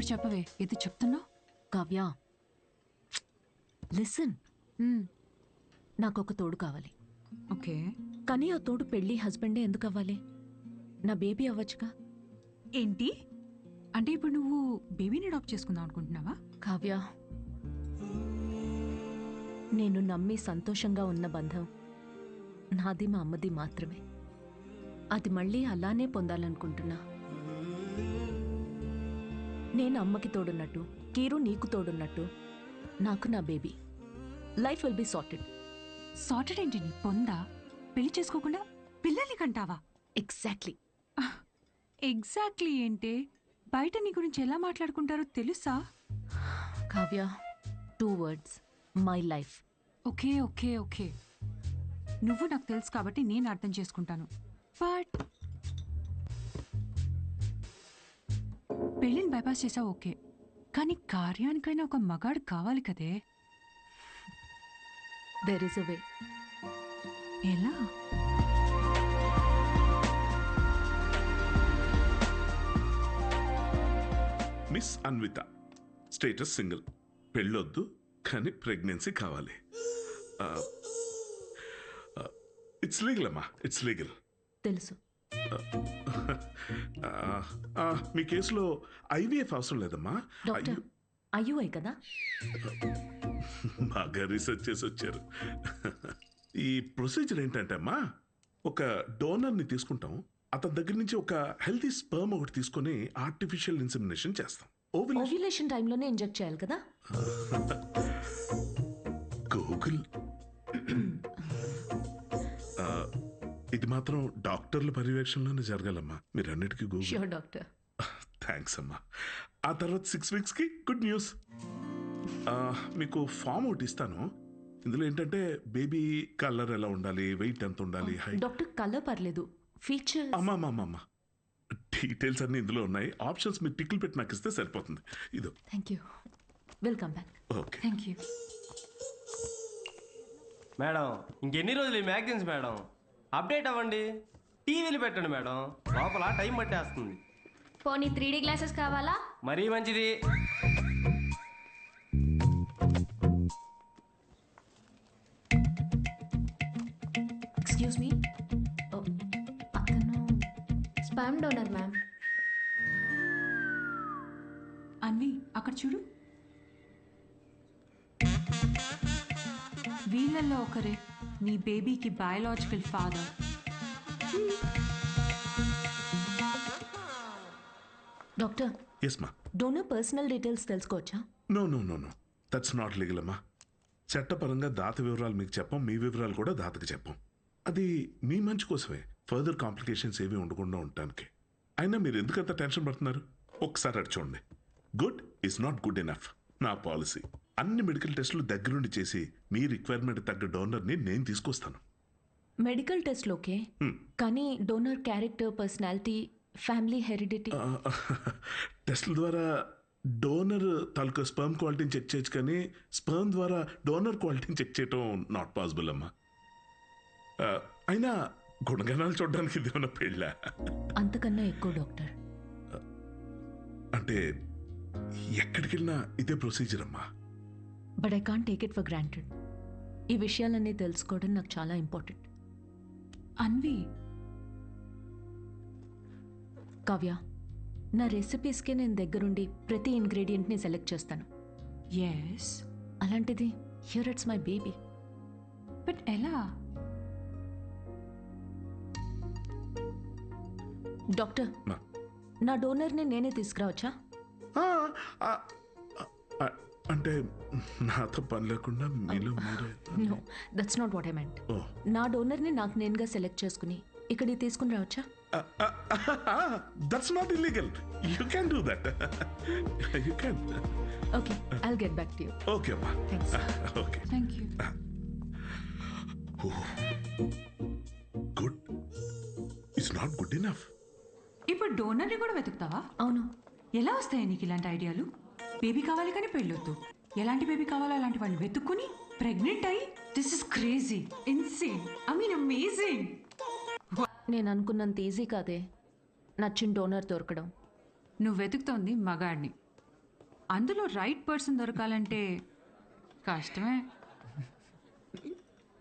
ఇప్పుడు చెప్పవే. ఇది చెప్తున్నావు? కావ్య? లిసన్ నాకు ఒక తోడు కావాలి. ఓకే. కానీ ఆ తోడు పెళ్ళి హస్బెండే ఎందుకు అవ్వాలి? నా బేబీ అవ్వచ్చుగా? ఏంటి? అంటే ఇప్పుడు నువ్వు బేబీని అడాప్ట్ చేసుకుందాం అనుకుంటున్నావా? కావ్య నేను నమ్మి సంతోషంగా ఉన్న బంధం నాది మా అమ్మది మాత్రమే. అది మళ్ళీ అలానే పొందాలనుకుంటున్నా. నేను అమ్మకి తోడున్నట్టు కీరు నీకు తోడున్నట్టు. నాకు నా baby. Life will be sorted sorted ఏంటి నీ పొందా? పెళ్ళి చేసుకోకుండా పిల్లల్ని కంటావా? ఎగ్జాక్ట్లీ ఎగ్జాక్ట్లీ ఏంటే? బయట నీ గురించి ఎలా మాట్లాడుకుంటారో తెలుసా? Kavya two words my life okay okay okay. నువ్వు నాకు తెలుసు కాబట్టి నేను అర్థం చేసుకుంటాను. బట్ పెళ్ళిని బైపాస్ చేసావు ఓకే. కానీ కార్యానికైనా ఒక మగాడు కావాలి కదే. దెర్ ఇస్ అ వే ఎలా? మిస్ అన్విత స్టేటస్ సింగిల్ పెళ్ళొద్దు కానీ ప్రెగ్నెన్సీ కావాలి. ఇట్స్ లీగల్ అమ్మా. ఇట్స్ లీగల్ తెలుసు. మీ కేసులో ఐవీఎఫ్ అవసరం లేదమ్మా. డాక్టర్ అయ్యో, అయ్యుఐ కదా? బాగా రీసెర్చ్ చేసి వచ్చారు. ఈ ప్రొసీజర్ ఏంటంటే అమ్మా ఒక డోనర్ని తీసుకుంటాం. అతని దగ్గర నుంచి ఒక హెల్తీ స్పర్మ్ ఒకటి తీసుకొని ఆర్టిఫిషియల్ ఇన్సెమినేషన్ చేస్తాం. ఓవ్యులేషన్ టైంలోనే ఇంజెక్ట్ చేయాలి కదా? గూగుల్ మాత్రం డాక్టర్ల పర్యవేక్షణలోనే జరగాలమ్మా. మీరన్నిటికీ ష్యూర్ డాక్టర్. థ్యాంక్స్ అమ్మా. ఆ తర్వాత సిక్స్ వీక్స్కి గుడ్ న్యూస్ మీకు ఫామ్ ఒకటి ఇస్తాను. ఇందులో ఏంటంటే బేబీ కలర్ ఎలా ఉండాలి వెయిట్ ఎంత ఉండాలి హైట్ డాక్టర్ కలర్ పర్లేదు. ఫీచర్ అమ్మా అమ్మా అమ్మా, అమ్మా డీటెయిల్స్ అన్ని ఇందులో ఉన్నాయి. ఆప్షన్స్ మీరు టిక్లు పెట్టి నాకు ఇస్తే సరిపోతుంది. ఇదో. Thank you welcome back okay thank you madam ఇంకెన్ని రోజులు ఈ మ్యాగజైన్స్ మేడం అప్డేట్ అవ్వండి. టీవీలు పెట్టండి మేడం. లోపల టైం పట్టేస్తుంది. పోనీ త్రీ డీ గ్లాసెస్ కావాలా? మరీ మంచిది. ఎక్స్క్యూజ్ మీ అతను స్పామ్ డోనర్ మ్యామ్ అన్వి అక్కడ చూడు. వీళ్ళల్లో ఒకరే. నీ బేబీకి బయాలజికల్ ఫాదర్. డాక్టర్ ఎస్ మా డోనర్ పర్సనల్ డీటెయిల్స్ తెలుసుకోవచ్చా? No no no no that's not legal అమ్మా చట్టపరంగా దాత వివరాలు మీకు చెప్పం మీ వివరాలు కూడా దాతకి చెప్పం. అది మీ మంచి కోసమే. ఫర్దర్ కాంప్లికేషన్స్ ఏవి ఉండకుండా ఉండటానికి. అయినా మీరు ఎందుకంత టెన్షన్ పడుతున్నారు? ఒకసారి అటు చూడండి. Good is not good enough నా పాలసీ. అన్ని మెడికల్ టెస్టులు దగ్గరుండి చేసి మీ రిక్వైర్మెంట్ తగ్గ డోనర్ని నేను తీసుకొస్తాను. మెడికల్ టెస్ట్లు ఓకే. కానీ donor character personality family heredity. టెస్ట్ల ద్వారా డోనర్ తాలూకా స్పర్మ్ క్వాలిటీని చెక్ చేయొచ్చు కానీ స్పర్మ్ ద్వారా డోనర్ క్వాలిటీని చెక్ చేయటం నాట్ పాసిబుల్ అమ్మా. అయినా గుణగణాలు చూడడానికి ఇది ఏమైనా పెళ్ళ? అంతకన్నా ఎక్కువ డాక్టర్. అంటే ఎక్కడికి వెళ్ళినా ఇదే ప్రొసీజర్ అమ్మా. But I can't take it for granted ఈ విషయాలన్నీ తెలుసుకోవడం నాకు చాలా ఇంపార్టెంట్ అన్వి. కావ్య నా రెసిపీస్కే నేను దగ్గరుండి ప్రతి ఇంగ్రీడియంట్ని సెలెక్ట్ చేస్తాను. ఎస్ అలాంటిది here it's my baby but ఎలా? డాక్టర్. నా డోనర్ని నేనే తీసుకురావచ్చా? అంటే నాతో పని లేకుండా మీలో మీరే no that's not what I meant oh. నా డోనర్ని నాకు నేనుగా సెలెక్ట్ చేసుకుని ఇక్కడికి తీసుకుని రావచ్చా? That's not illegal you can do that you can okay I'll get back to you okay అమ్మా thanks okay thank you good it's not good enough ఇప్పుడు డోనర్ని కూడా వెతుకుతావా? అవును. ఎలా వస్తాయి నీకు ఇలాంటి ఐడియాలు? బేబీ కావాలి కానీ పెళ్ళొద్దు. ఎలాంటి బేబీ కావాలో అలాంటి వాళ్ళు వెతుక్కుని ప్రెగ్నెంట్ అయ్యి this is crazy insane I mean amazing నేను అనుకున్నంత ఈజీ కాదే నచ్చిన డోనర్ దొరకడం. నువ్వు వెతుకుతోంది మగాడిని. అందులో రైట్ పర్సన్ దొరకాలంటే కష్టమే.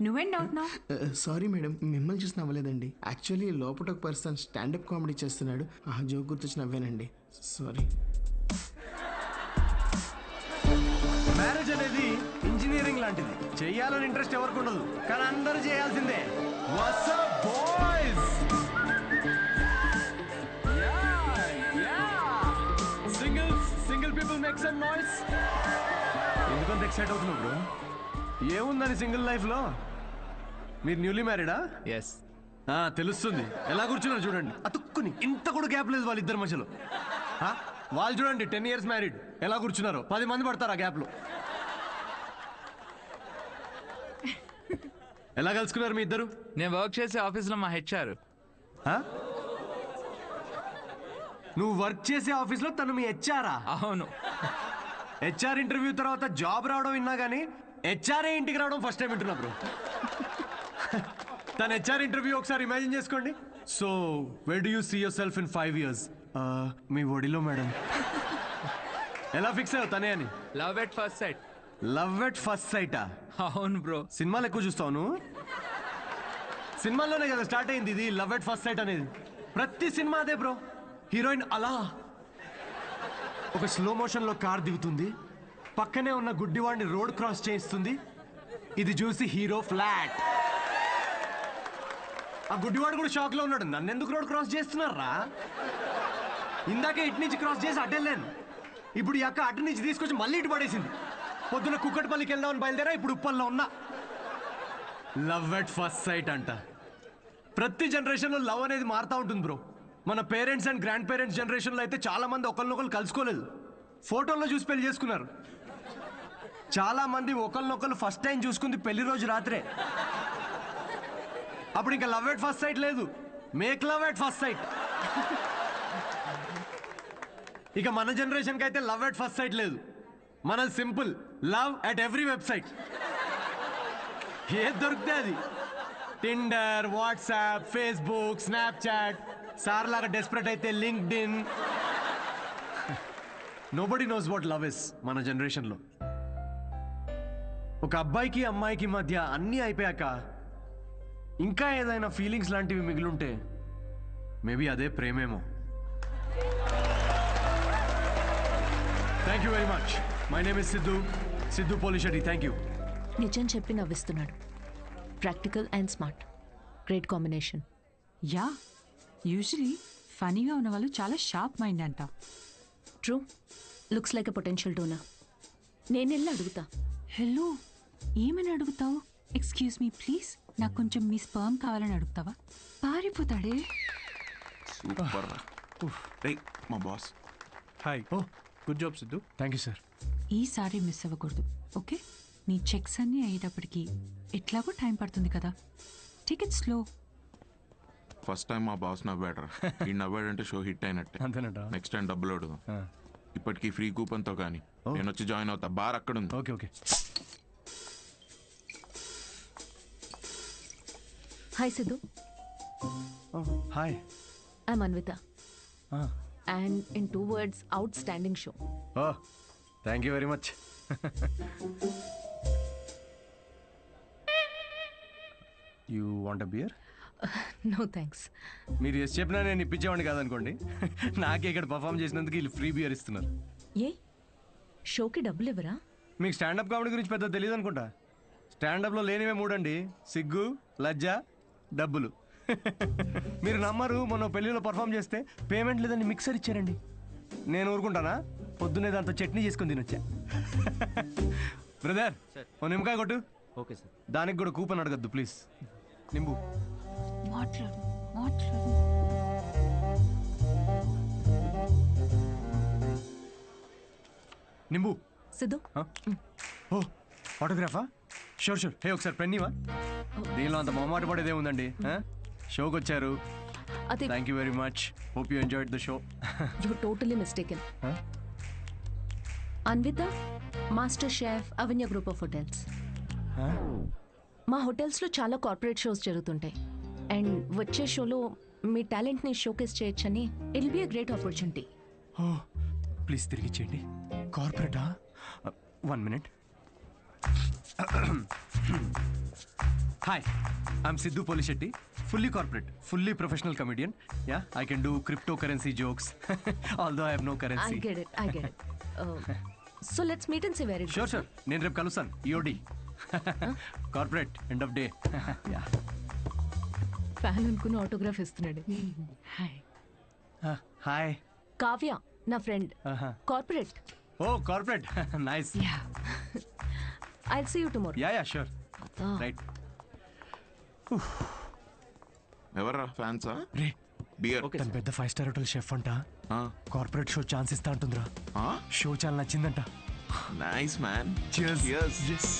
నువ్వేం డౌట్ నా సారీ మేడం మిమ్మల్ని చూసి నవ్వలేదండి. యాక్చువల్లీ లోపల ఒక పర్సన్ స్టాండప్ కామెడీ చేస్తున్నాడు. ఆ జోక్ గుర్తొచ్చి నవ్వానండి. సారీ లాంటిది. చెయ్యాలని ఇంట్రెస్ట్ ఎవరికి ఉండదు. కానీ అందరూ చేయాల్సిందే. Boys single single people make some noise ఎందుకంత ఎక్సైట్ అవుతున్నావు బ్రో ఏముందని సింగిల్ లైఫ్లో? మీరు న్యూలీ మ్యారీడా ఎస్ తెలుస్తుంది. ఎలా కూర్చున్నారు చూడండి. అతుక్కుని. ఇంత కూడా గ్యాప్ లేదు వాళ్ళిద్దరి మధ్యలో? వాళ్ళు చూడండి టెన్ ఇయర్స్ మ్యారీడ్ ఎలా కూర్చున్నారు? పది మంది పడతారు ఆ గ్యాప్లో ఎలా కలుసుకున్నారు మీ ఇద్దరు? నేను వర్క్ చేసే ఆఫీస్లో మా హెచ్ఆర్. ఆ? నువ్వు వర్క్ చేసే ఆఫీస్లో తను మీ హెచ్ఆరా? అవును. హెచ్ఆర్ ఇంటర్వ్యూ తర్వాత జాబ్ రావడం విన్నా కానీ హెచ్ఆర్ఏ ఇంటికి రావడం ఫస్ట్ టైం వింటున్నా బ్రో. తన హెచ్ఆర్ ఇంటర్వ్యూ ఒకసారి ఇమాజిన్ చేసుకోండి. So where do you see yourself in five years మీ ఒడిలో మేడం ఎలా ఫిక్స్ అయ్యావు తనే అని? Love at first sight love at first సైటా అవును బ్రో. సినిమాలు ఎక్కువ చూస్తావు నువ్వు? సినిమాల్లోనే కదా స్టార్ట్ అయింది ఇది లవ్ ఎట్ ఫస్ట్ సైట్ అనేది. ప్రతి సినిమా అదే బ్రో. హీరోయిన్ అలా. ఒక స్లో మోషన్లో కార్ దిగుతుంది. పక్కనే ఉన్న గుడ్డివాడిని రోడ్ క్రాస్ చేయిస్తుంది. ఇది చూసి హీరో ఫ్లాట్ ఆ గుడ్డివాడు కూడా షాక్లో ఉన్నాడు. నన్ను ఎందుకు రోడ్ క్రాస్ చేస్తున్నారా? ఇందాకే ఇటు నుంచి క్రాస్ చేసి అడ్డెళ్ళాను ఇప్పుడు ఈ అక్క అటు నుంచి తీసుకొచ్చి మళ్ళీ ఇటు పడేసింది. పొద్దున కుక్కటిపల్లికి వెళ్దామని బయలుదేరా ఇప్పుడు ఉప్పల్లో ఉన్నా. లవ్ ఎట్ ఫస్ట్ సైట్ అంట. ప్రతి జనరేషన్లో లవ్ అనేది మారుతూ ఉంటుంది బ్రో. మన పేరెంట్స్ అండ్ గ్రాండ్ పేరెంట్స్ జనరేషన్లో అయితే చాలా మంది ఒకరినొకరు కలుసుకోలేదు. ఫోటోల్లో చూసి పెళ్ళి చేసుకున్నారు. చాలా మంది ఒకరినొకరు ఫస్ట్ టైం చూసుకుంది పెళ్ళి రోజు రాత్రే. అప్పుడు ఇంకా లవ్ ఎట్ ఫస్ట్ సైట్ లేదు. Make love at first sight ఇక మన జనరేషన్కి అయితే లవ్ ఎట్ ఫస్ట్ సైట్ లేదు. మన simple love at every website. ఏది దొరికితే అది. Tinder WhatsApp Facebook Snapchat. Sir లాగా డెస్పరేట్ అయితే LinkedIn nobody knows what love is మన జనరేషన్లో. ఒక అబ్బాయికి అమ్మాయికి మధ్య అన్నీ అయిపోయాక ఇంకా ఏదైనా ఫీలింగ్స్ లాంటివి మిగిలుంటే మేబీ అదే ప్రేమేమో. Thank you very much my name is Siddhu Siddhu Polishetty thank you నిజం చెప్పి నవ్విస్తున్నాడు. Practical and smart great combination yeah usually ఫనీగా ఉన్న వాళ్ళు చాలా షార్ప్ మైండ్ అంట. True looks like a potential donor నేను వెళ్ళి అడుగుతా. హలో ఏమని అడుగుతావు? ఎక్స్క్యూజ్ మీ ప్లీజ్ నాకు కొంచెం మీ స్పర్మ్ కావాలని అడుగుతావా? పారిపోతాడే. సూపర్ మా boss hi oh good job Siddhu thank you sir ఈసారి మిస్ అవ్వకూడదు ఓకే? నీ చెక్స్ అన్నీ అయ్యేటప్పటికి ఎట్లాగో టైం పడుతుంది కదా. టికెట్ స్లో ఫస్ట్ టైం మా బాస్ నవ్వాడరా ఈ నవ్వాడంటే షో హిట్ అయినట్టే. అంతేనట? నెక్స్ట్ టైం డబ్బులు అడుగుదాం ఇప్పటికి ఫ్రీ కూపన్తో కానీ. నేను వచ్చి జాయిన్ అవుతా. బార్ అక్కడ ఉంది okay. Okay hi Siddhu hi. I'm Anvitha and in two words outstanding show thank you very much you want beer no thanks మీరు ఎస్ చెప్పినా నేను ఇప్పించేవాడిని కాదనుకోండి. నాకే ఇక్కడ పర్ఫామ్ చేసినందుకు వీళ్ళు ఫ్రీ బియర్ ఇస్తున్నారు. ఏ? షోకి డబ్బులు ఇవ్వరా? మీకు స్టాండప్ కామెడీ గురించి పెద్ద తెలియదు అనుకుంటా. స్టాండప్లో లేనివే మూడండి. సిగ్గు లజ్జ డబ్బులు. మీరు నమ్మరు మొన్న పెళ్ళిలో పర్ఫామ్ చేస్తే పేమెంట్ లేదని మిక్సర్ ఇచ్చారండి. నేను ఊరుకుంటానా? పొద్దున్నే దాంతో చట్నీ చేసుకుని తినొచ్చా? బ్రదర్ ఓ నిమ్మకాయ కొట్టు. Okay sir. దానికి కూడా కూపన్ అడగద్దు ప్లీజ్. నింబు. మాట్లాడు మాట్లాడు. నింబు. సిద్ధు. ఓ ఆటోగ్రాఫా షూర్ షూర్. హే ఒకసారి పెన్నీవా? దీనిలో అంత మొహమాట పడేదే ఉందండి షోకి వచ్చారు అది thank you very much hope you enjoyed the show you totally mistaken Anvitha master chef Avanya group of hotels మా హోటల్స్లో చాలా కార్పొరేట్ షోస్ జరుగుతుంటాయి. అండ్ వచ్చే షోలో మీ టాలెంట్ని షోకేస్ చేయొచ్చని will be a great opportunity. Please తిరిగి ఇచ్చేయండి కార్పొరేటా? One minute hi I'm Siddhu Polishetty fully corporate fully professional comedian yeah I can do crypto currency jokes although I have no I currency get it I get it so let's meet and see very sure sure నేను రేపు కలుస్తాను EOD corporate end of day yeah fan అనుకుని autograph ఇస్తున్నాడు. Hi hi Kavya నా friend corporate oh corporate nice yeah I see you tomorrow yeah yeah sure right ఎవర్రా ఫ్యాన్సా రే బియర్ తను పెద్ద ఫైవ్ స్టార్ హోటల్ షెఫ్ అంట. కార్పొరేట్ షో ఛాన్స్ ఇస్తా అంటుందిరా. షో చాలా నచ్చిందంట. Nice man Cheers. Cheers.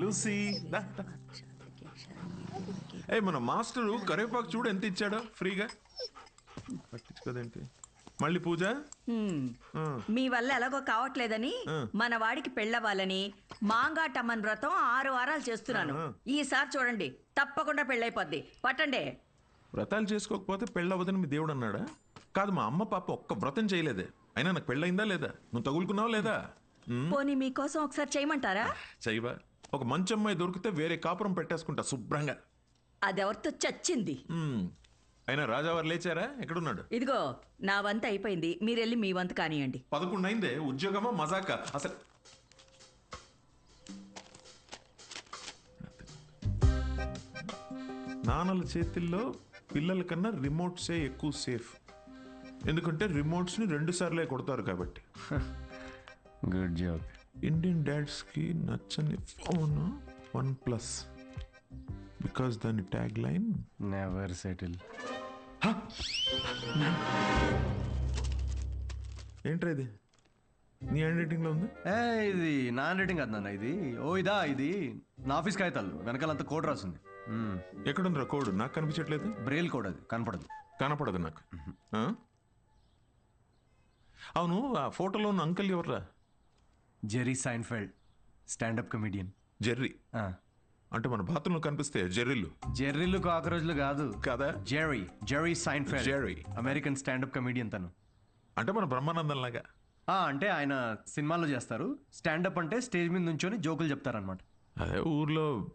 Lucy దా, దా. ఏ మన మాస్టరు కరివేపాకు చూడు ఎంత ఇచ్చాడో ఫ్రీగా. పట్టించుకోదేంటి? మళ్ళీ పూజ? మీ వల్ల ఎలాగో కావట్లేదని మన వాడికి పెళ్ళవ్వాలని మాంగాటమ్మన్ వ్రతం ఆరు వారాలు చేస్తున్నాను. ఈసారి చూడండి తప్పకుండా పెళ్ళైపోద్ది. పట్టండి. వ్రతాలు చేసుకోకపోతే పెళ్ళవదని మీ దేవుడు అన్నాడా? కాదు మా అమ్మ పాప ఒక్క వ్రతం చేయలేదే. అయినా నాకు పెళ్ళయిందా లేదా? నువ్వు తగులుకున్నావా లేదా? పోనీ మీకోసం ఒకసారి చేయమంటారా? చేయవా? ఒక మంచి అమ్మాయి దొరికితే వేరే కాపురం పెట్టేసుకుంటా శుభ్రంగా. అదెవరితో చచ్చింది? అయినా రాజావారు లేచారా? ఎక్కడున్నాడు? ఇదిగో నా వంతు అయిపోయింది. మీరెళ్ళి మీ వంతు కానియండి. పదకొండు అయిందే ఉద్యోగమా మజాక? అసలు నాన్నల చేతిల్లో పిల్లల కన్నా రిమోట్సే ఎక్కువ సేఫ్ ఎందుకంటే రిమోట్స్ని రెండు సార్లే కొడతారు కాబట్టి. గుడ్ జాబ్ ఇండియన్ డాడ్స్కి నచ్చని ఫోన్ వన్ ప్లస్ బికాస్ దాని ట్యాగ్ లైన్ నెవర్ సెటిల్ ఏంట్రా ఇది? నీ హ్యాండ్ రైటింగ్లో ఉంది? ఏ ఇది నా హ్యాండ్ రైటింగ్ కాదు నాన్న ఇది ఓ ఇదా ఇది నా ఆఫీస్ కాగితాలు. వెనకాలంతా కోడ్ రాసింది. ఎక్కడుందిరా కోడ్? నాకు కనిపించట్లేదు. బ్రెయిల్ కోడ్ అది కనపడదు. కనపడదు నాకు. ఆ? అవును ఆ ఫోటోలో ఉన్న అంకల్ ఎవర్రా? Jerry Seinfeld standup comedian. Jerry. అంటే మన బాత్రూంలో కనిపిస్తే జెర్రీలు. జెర్రీలు కాకరోజులు కాదు. కదా? Jerry. Jerry Seinfeld. Jerry. American standup comedian తను. అంటే మన బ్రహ్మానందం లాగా. ఆ, అంటే ఆయన సినిమాలో చేస్తారు. స్టాండప్ అంటే స్టేజ్ మీద నుంచొని జోకులు చెప్తారనమాట అదే ఊర్లో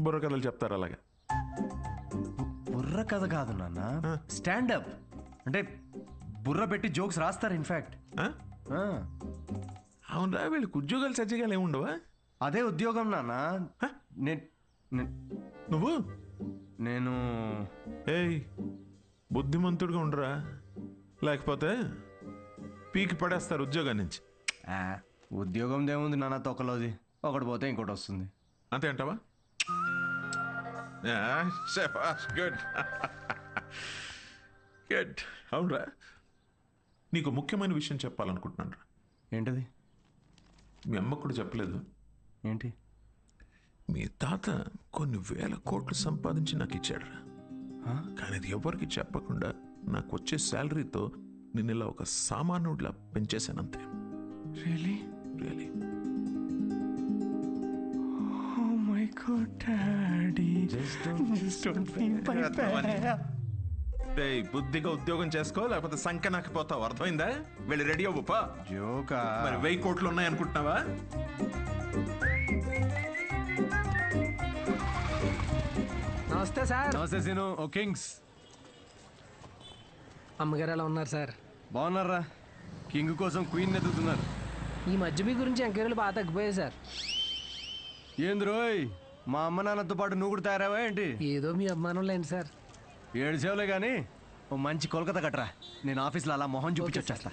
బుర్రకథలు చెప్తారు అలాగా. బుర్ర కథ కాదు నాన్న. స్టాండప్. అంటే బుర్ర పెట్టి జోక్స్ రాస్తారు ఇన్ఫాక్ట్ ఆ? అవునరా వీళ్ళకి ఉద్యోగాలు సజ్జగాలు ఏమి ఉండవా అదే ఉద్యోగం నాన్న. నువ్వు? నేను ఏయ్ బుద్ధిమంతుడిగా ఉండరా? లేకపోతే పీకి పడేస్తారు ఉద్యోగం నుంచి. ఉద్యోగం దేముంది నాన్న తొక్కలోది. ఒకటి పోతే ఇంకోటి వస్తుంది. అంతే అంటావా? గుడ్. గుడ్. అవునరా? నీకు ముఖ్యమైన విషయం చెప్పాలనుకుంటున్నాను రా ఏంటది? మీ అమ్మ కూడా చెప్పలేదు. ఏంటి? మీ తాత కొన్ని వేల కోట్లు సంపాదించి నాకు ఇచ్చాడు కానీ అది ఎవరికి చెప్పకుండా నాకు వచ్చే శాలరీతో నేను ఇలా ఒక సామాన్యుడిలా పెంచేశానంతే. Really really oh my god daddy ఏయ్, బుద్ధిగా ఉద్యోగం చేసుకో లేకపోతే సంఖ్య నాకు పోతావు అర్థమైందా? వెళ్ళి రెడీ అవ్వు పా. జోకా. మరి వెయ్యి కోట్లు ఉన్నాయి నమస్తే సార్. నమస్తే సీను. ఓ కింగ్స్. అమ్మగారు ఎలా ఉన్నారు సార్? బాగున్నారా? కింగ్ కోసం క్వీన్ ఎదుగుతున్నారు. ఈ మధ్య మీ గురించి ఎంక్వైరీలు బాగా తగ్గిపోయాయి సార్. ఏంది రోయ్? మా అమ్మ నాన్నతో పాటు నువ్వు కూడా తయారావా ఏంటి? ఏదో మీ అభిమానం లేండి సార్. ఏడు సేవలే కానీ ఓ మంచి కోల్కతా కట్టరా. నేను ఆఫీస్లో అలా మొహం చూపించి వచ్చేస్తా.